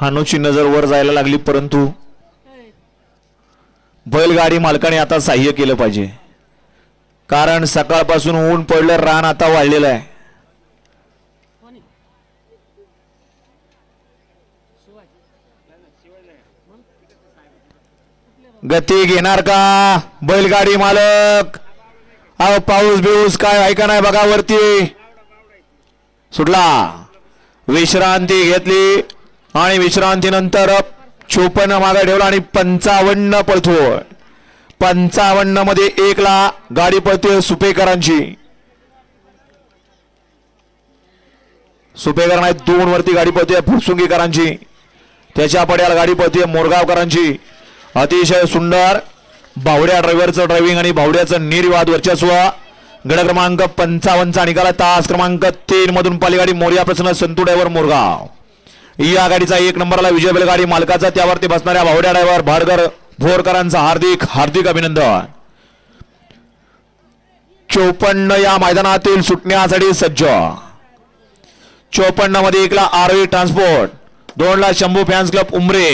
हानूची नजर वर जायला लागली परंतु बैलगाडी मालकाने आता सहाय्य केलं पाहिजे. कारण सकाळपासून ऊन पडलं रान आता वाढलेलं आहे. गती घेणार का बैलगाडी मालक? अहो पाऊस बिऊस काय ऐका नाही बघा वरती. सुटला. विश्रांती घेतली. आणि विश्रांतीनंतर चोपन्न मागे ठेवला आणि पंचावन्न पळतोय. पंचावन्नमध्ये एकला गाडी पळतोय सुपेकरांची. सुपेकर नाही दोन वरती गाडी पळतोय फुरसुंगीकरांची. त्याच्या पड्याला गाडी पळतोय मोरगावकरांची. अतिशय सुंदर भावड्या ड्रायव्हरचं ड्रायव्हिंग आणि भावड्याचं निर्वाद वर्चस्व. गड क्रमांक पंचावन्नचा निकाला तास क्रमांक तीन मधून पालीगाडी मोर्या प्रसन्न संतू ड्रायव्हर मोरगाव. या गाडीचा एक नंबरला विजय बैलगाडी मालकाचा. त्यावरती बसणाऱ्या भावड्या ड्रायव्हर भाडगर भोरकरांचा हार्दिक हार्दिक अभिनंदन. चोपन्न या मैदानातील सुटण्यासाठी सज्ज. चोपन्नमध्ये एकला आरवी ट्रान्सपोर्ट दोनला शंभू फॅन्स क्लब उमरे.